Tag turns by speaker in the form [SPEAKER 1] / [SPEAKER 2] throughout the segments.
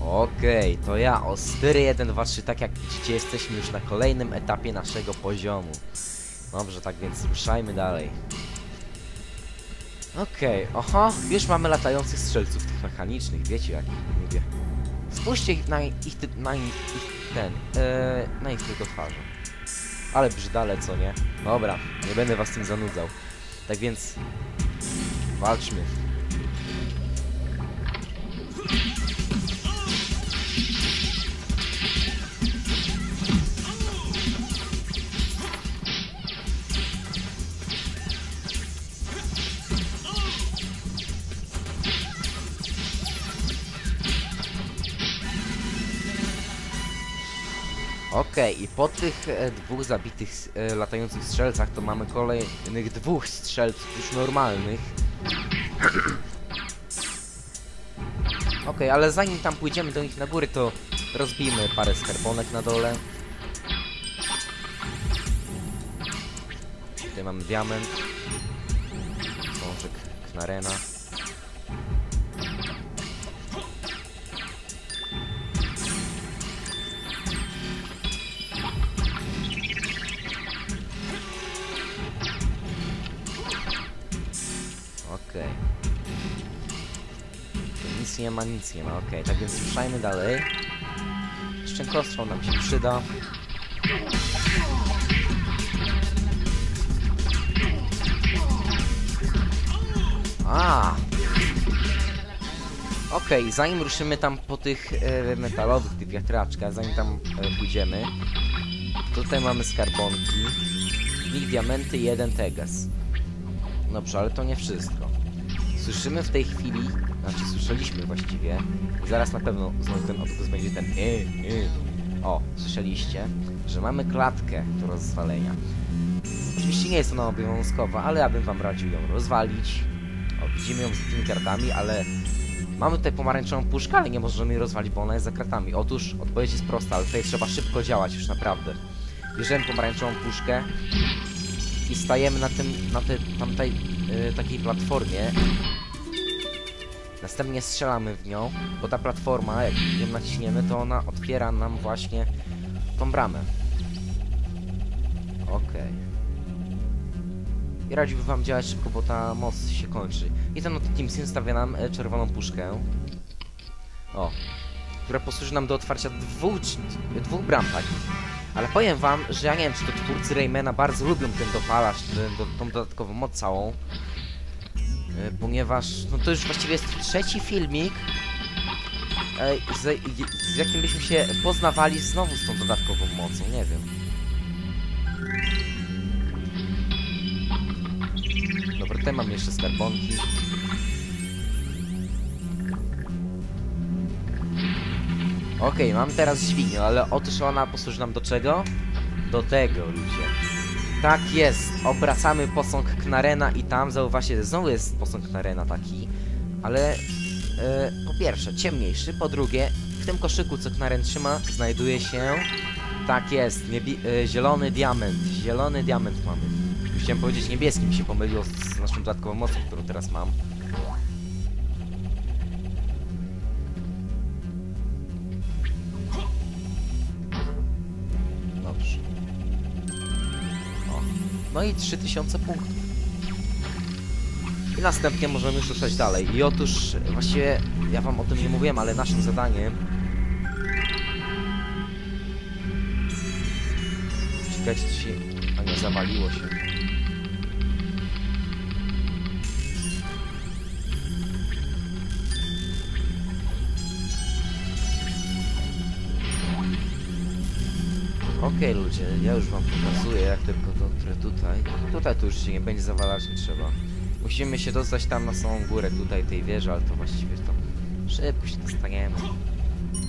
[SPEAKER 1] Okej, to ja, Ostyry 1, 2, 3, tak jak widzicie, jesteśmy już na kolejnym etapie naszego poziomu. Dobrze, tak więc ruszajmy dalej. Okej, oho, już mamy latających strzelców tych mechanicznych, wiecie jak ich lubię. Spójrzcie na ich, na ich, ten, e, na ich tylko twarze. Ale brzydale, co nie? Dobra, nie będę was tym zanudzał. Tak więc, walczmy. Okej, i po tych e, dwóch zabitych e, latających strzelcach to mamy kolejnych dwóch strzelców już normalnych. Okej, ale zanim tam pójdziemy do nich na góry, to rozbijmy parę skarbonek na dole. Tutaj mamy diament. Książek Knarena. Nie ma, nic nie ma, okej. Tak więc ruszajmy dalej. Szczękostwo nam się przyda. A. Okej, zanim ruszymy tam po tych e, metalowych, tych wiatraczkach, zanim tam e, pójdziemy, tutaj mamy skarbonki. W nich diamenty jeden teges. Dobrze, ale to nie wszystko. Słyszymy w tej chwili, znaczy słyszeliśmy właściwie, zaraz na pewno znowu ten odgłos będzie ten y, y. O, słyszeliście, że mamy klatkę do rozwalenia. Oczywiście nie jest ona obowiązkowa, ale ja bym wam radził ją rozwalić. O, widzimy ją z tymi kartami, ale mamy tutaj pomarańczową puszkę, ale nie możemy jej rozwalić, bo ona jest za kratami. Otóż odpowiedź jest prosta, ale tutaj trzeba szybko działać już naprawdę. Bierzemy pomarańczową puszkę, i stajemy na tym, na tej tamtej y, takiej platformie. Następnie strzelamy w nią, bo ta platforma, jak ją naciśniemy, to ona otwiera nam właśnie tą bramę. Okej. I radziłbym wam działać szybko, bo ta moc się kończy. I ten oto Teamsin stawia nam e, czerwoną puszkę. O. Która posłuży nam do otwarcia dwóch, dwóch bram takich. Ale powiem wam, że ja nie wiem, czy to twórcy Raymana bardzo lubią ten dopalacz, ten, do, tą dodatkową moc całą. E, ponieważ, no to już właściwie jest trzeci filmik, e, z, z jakim byśmy się poznawali znowu z tą dodatkową mocą, nie wiem. Dobra, tutaj mam jeszcze skarbonki. Okej, mam teraz dźwignię, ale otóż ona posłuży nam do czego? Do tego, ludzie. Tak jest, obracamy posąg Knarena i tam, zauważcie, znowu jest posąg Knarena taki, ale e, po pierwsze ciemniejszy, po drugie w tym koszyku, co Knaren trzyma, znajduje się, tak jest, e, zielony diament, zielony diament mamy. Chciałem powiedzieć niebieski, mi się pomyliło z naszą dodatkową mocą, którą teraz mam. No i 3000 punktów. I następnie możemy już ruszać dalej. I otóż, właściwie, ja wam o tym nie mówiłem, ale naszym zadaniem... Czekajcie, co się... A nie, zawaliło się. Okej ludzie, ja już wam pokazuję jak tylko dotrę tutaj. Tutaj to już się nie będzie zawalać, nie trzeba. Musimy się dostać tam na samą górę tutaj tej wieży, ale to właściwie to szybko się dostaniemy.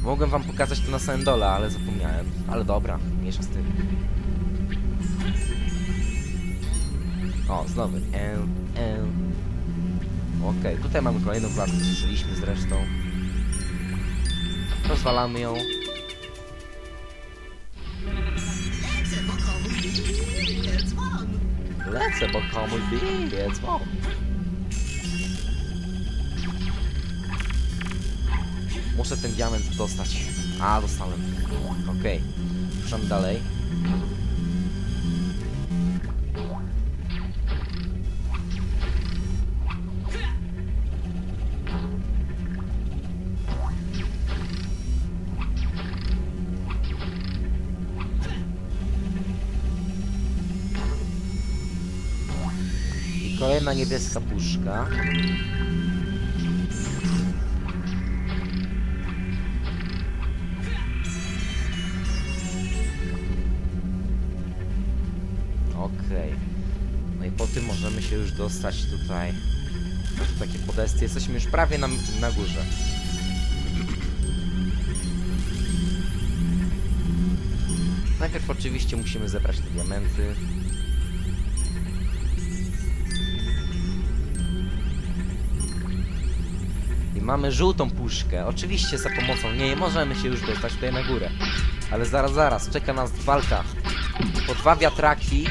[SPEAKER 1] Mogłem wam pokazać to na samym dole, ale zapomniałem. Ale dobra, mniejsza z tym. O, znowu. E, e. Okej, tutaj mamy kolejną klatkę, słyszeliśmy zresztą. Rozwalamy ją. Lecę, bo komuś bije dzwon. Muszę ten diament dostać. A, dostałem. Okej. Ruszamy dalej. Kolejna niebieska puszka. Okej. No i po tym możemy się już dostać tutaj. Takie podesty. Jesteśmy już prawie na, na górze. Najpierw oczywiście musimy zebrać te diamenty. Mamy żółtą puszkę. Oczywiście za pomocą niej możemy się już dostać tutaj na górę. Ale zaraz, zaraz, czeka nas walka. Po dwa wiatraki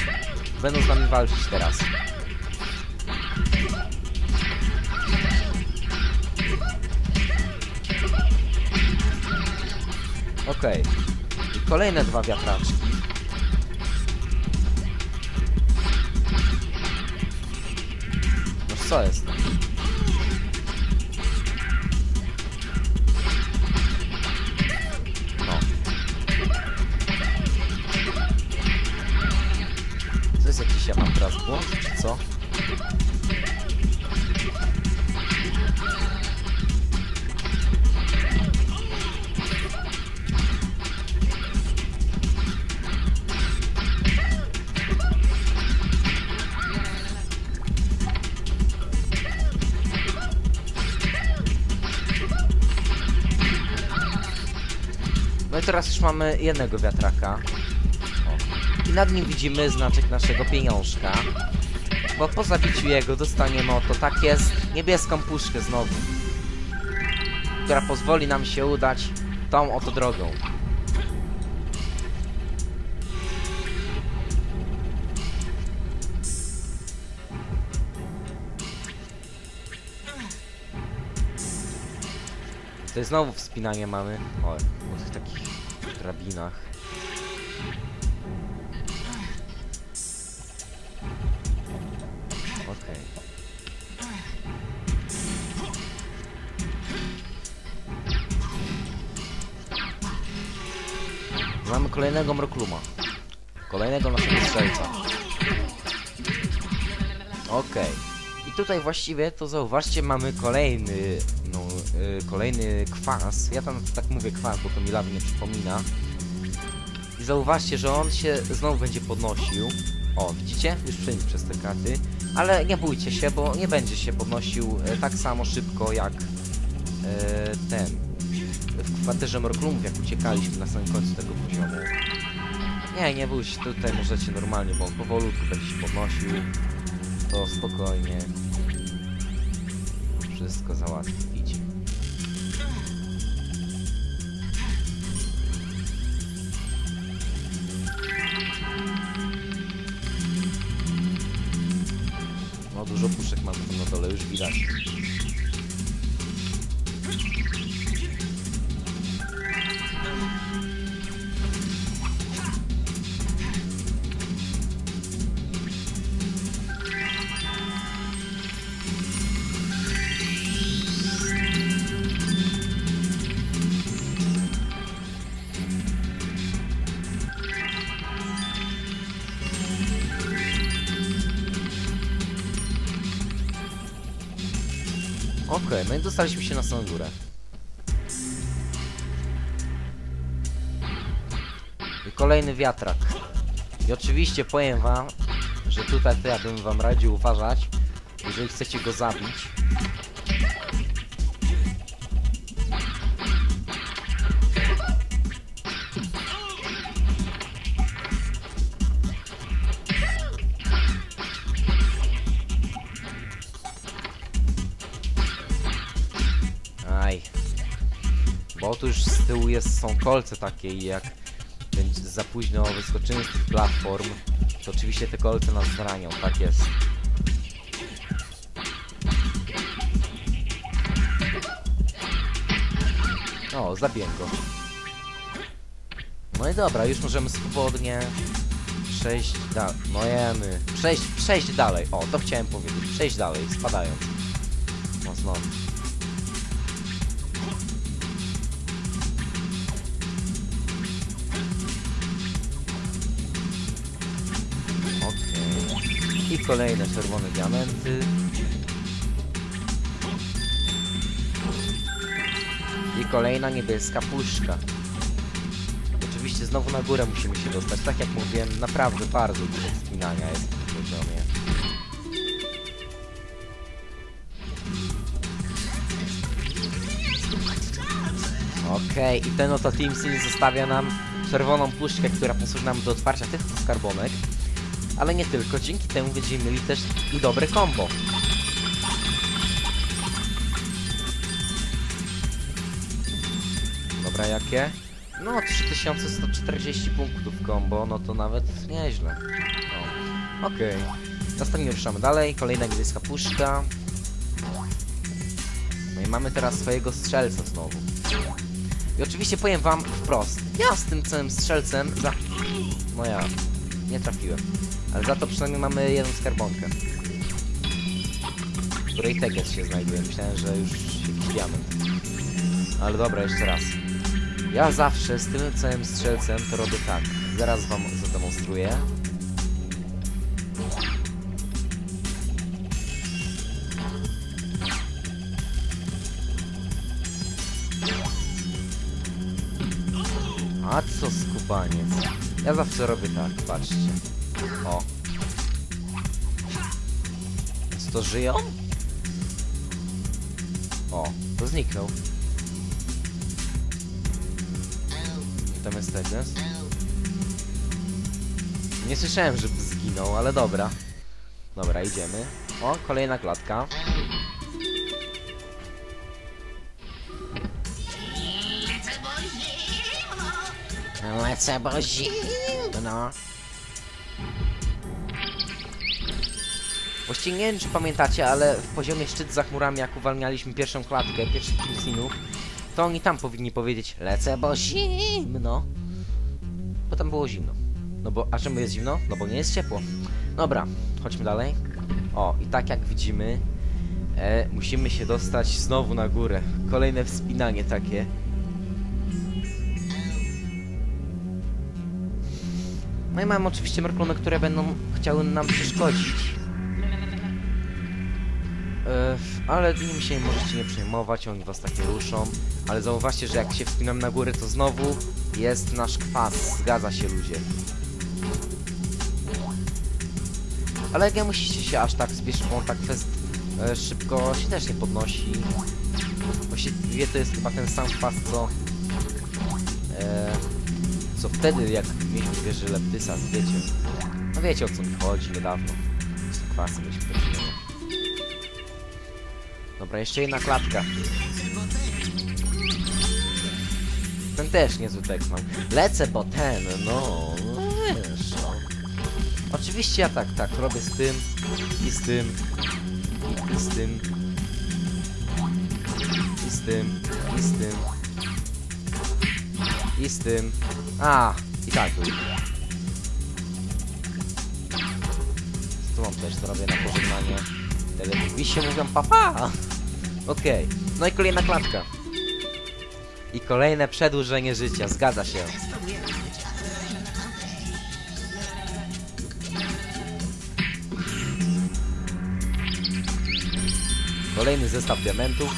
[SPEAKER 1] będą z nami walczyć teraz. Okej. I kolejne dwa wiatraczki. No co jest? Błąd, czy co? No i teraz już mamy jednego wiatraka. O. Nad nim widzimy znaczek naszego pieniążka. Bo po zabiciu jego dostaniemy oto tak jest niebieską puszkę znowu. Która pozwoli nam się udać tą oto drogą. Tutaj znowu wspinanie mamy. O, po tych takich drabinach. Mamy kolejnego mrokluma. Kolejnego naszego strzelca. Okej. I tutaj właściwie to zauważcie, mamy kolejny, no, y, kolejny kwas. Ja tam tak mówię kwas, bo to mi lawy nie przypomina. I zauważcie, że on się znowu będzie podnosił. O, widzicie? Już przejdź przez te kraty. Ale nie bójcie się, bo nie będzie się podnosił e, tak samo szybko jak e, ten. Kwaterze Morklumów, jak uciekaliśmy na samym końcu tego poziomu. Nie, nie bójcie tutaj możecie normalnie, bo on powolutku będzie się podnosił. To spokojnie. Wszystko załatwić. No dużo puszek mamy tam na dole, już widać. Okej, no i dostaliśmy się na samą górę. I kolejny wiatrak. I oczywiście powiem wam, że tutaj to ja bym wam radził uważać, jeżeli chcecie go zabić. Otóż z tyłu jest, są kolce takie i jak będzie za późno wyskoczymy z tych platform, to oczywiście te kolce nas zranią, tak jest. O, zabiję go. No i dobra, już możemy swobodnie przejść dalej. No jemy. Przejść, przejść dalej. O, to chciałem powiedzieć. Przejść dalej, spadając. No znowu. I kolejne czerwone diamenty. I kolejna niebieska puszka. Oczywiście znowu na górę musimy się dostać. Tak jak mówiłem, naprawdę bardzo dużo wspinania jest w tym poziomie. Okej, i ten oto Team zostawia nam czerwoną puszkę, która posłuży nam do otwarcia tych skarbonek. Ale nie tylko, dzięki temu będziemy mieli też dobre combo. Dobra, jakie? No, 3140 punktów combo, no to nawet nieźle. O, Okej. Następnie ruszamy dalej, kolejna niebieska puszka. No i mamy teraz swojego strzelca znowu. I oczywiście powiem wam wprost, ja z tym całym strzelcem za... No ja, nie trafiłem. Ale za to przynajmniej mamy jedną skarbonkę. W której teges się znajduje. Myślałem, że już jakiś diament. Ale dobra, jeszcze raz. Ja zawsze z tym całym strzelcem to robię tak. Zaraz wam zademonstruję. A co skubaniec? Ja zawsze robię tak, patrzcie. O. Więc to żyją? O, to zniknął. Tam jest Teges. Nie słyszałem, żeby zginął, ale dobra. Dobra, idziemy. O, kolejna klatka. Lecę, bo zimno. Właściwie nie wiem, czy pamiętacie, ale w poziomie szczyt za chmurami, jak uwalnialiśmy pierwszą klatkę, pierwszych Kimsinów, to oni tam powinni powiedzieć lecę, bo zimno. Bo tam było zimno. No bo, a czemu jest zimno? No bo nie jest ciepło. Dobra, chodźmy dalej. O, i tak jak widzimy, e, musimy się dostać znowu na górę. Kolejne wspinanie takie. No i mamy oczywiście merklony, które będą chciały nam przeszkodzić. E, ale nim się możecie nie przejmować, oni was tak nie ruszą. Ale zauważcie, że jak się wspinam na górę, to znowu jest nasz kwas. Zgadza się, ludzie. Ale nie musicie się aż tak spieszyć, bo tak fest, e, szybko się też nie podnosi. Właściwie to jest chyba ten sam kwas, co... E, co wtedy, jak mieliśmy wieży Leptysa, wiecie. No wiecie o co mi chodzi, niedawno. Z tym kwasem mieliśmy do czynienia. Dobra, jeszcze jedna klatka. Ten też niezły tekst mam. Lecę, bo ten, no, wiesz, no. Oczywiście ja tak, tak, robię z tym, i z tym, i z tym, i z tym, i z tym, i z tym. A, i tak był. Z też to robię na pożegnanie. Telewizie mówią papa. Okej, no i kolejna klatka. I kolejne przedłużenie życia, zgadza się. Kolejny zestaw diamentów.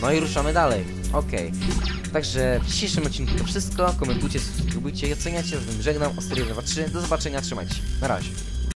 [SPEAKER 1] No i ruszamy dalej. Okej. Także w dzisiejszym odcinku to wszystko. Komentujcie, subskrybujcie i oceniacie. Z tym żegnam. Ostry 1, 2, 3. Do zobaczenia, trzymajcie się. Na razie.